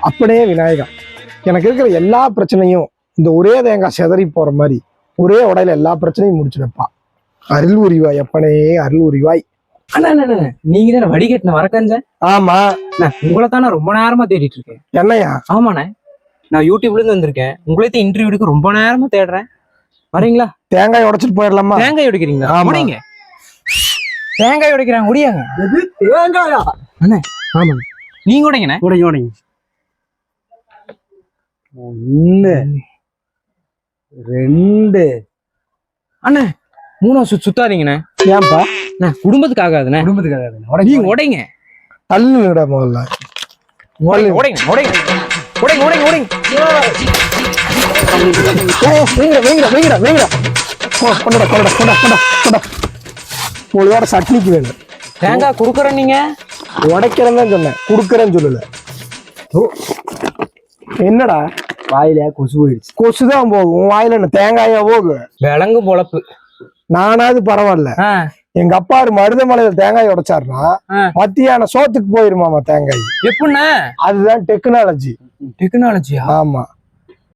அப்படியே விநாயகா. எனக்கு இருக்கிற எல்லா பிரச்சனையும் இந்த ஒரே தேங்காய் செதறி போற மாதிரி ஒரே உடையில எல்லா பிரச்சனையும் முடிச்சு வைப்பா. அருள் உரிவாய் அப்பனே அருள் உரிவாய். அண்ணா அண்ணா, அண்ணா நீங்க தானே வடிகட்டின வரக்கஞ்ச? ஆமா. உங்களை தான் ரொம்ப நேரமா தேடிட்டு இருக்கேன். என்னையா? ஆமாண்ணே நான் யூடியூப்ல இருந்து வந்திருக்கேன் உங்களே இன்டர்வியூ எடுக்க ரொம்ப நேரமா தேடுறேன். வரீங்களா? தேங்காய் உடைச்சிட்டு போயிடலாமா? தேங்காய் உடைக்கிறீங்களா? ஆமா. முடிங்க. தேங்காய் உடைக்கிறாங்க முடியாங்க? தேங்காயா? ஆமாங்க. நீங்க உடைங்கண்ணே உடைங்க உடைங்க. ஒன்னு ரெண்டு. அண்ணே மூணாவது சுத்து சுத்தாதீங்கண்ணே ஏன்பா? அண்ணே, குடும்பத்துக்கு ஆகாதுண்ணே குடும்பத்துக்காக நீங்க உடைங்க. தள்ளுங்கடா முதல்ல. உடைங்க உடைங்க. உடைங்க உடைங்க. உடைங்க உடைங்க ஓ, வைங்கடா வைங்கடா வைங்கடா வைங்கடா. ஓ கொண்டடா கொண்டடா கொண்டா கொண்டா கொண்டா. உங்களோட சட்னிக்கு வேணும். தேங்காய் குடுக்குறேன் நீங்க. உடைக்கிறேன்னு தான் சொன்னேன். கொடுக்குறேன்னு சொல்லல. என்னடா? வாயில கொசு போயிடுச்சு. கொசு தான் போகும் உன் வாயில என்ன தேங்காயா போகும் விலங்கு பொழப்பு. நானாவது பரவாயில்ல. எங்க அப்பா மருதமலையில தேங்காய் உடைச்சாருன்னா. மத்தியான சோத்துக்கு போயிருமாமா தேங்காய்? எப்படிண்ணே? அதுதான் டெக்னாலஜி டெக்னாலஜியா ஆமா.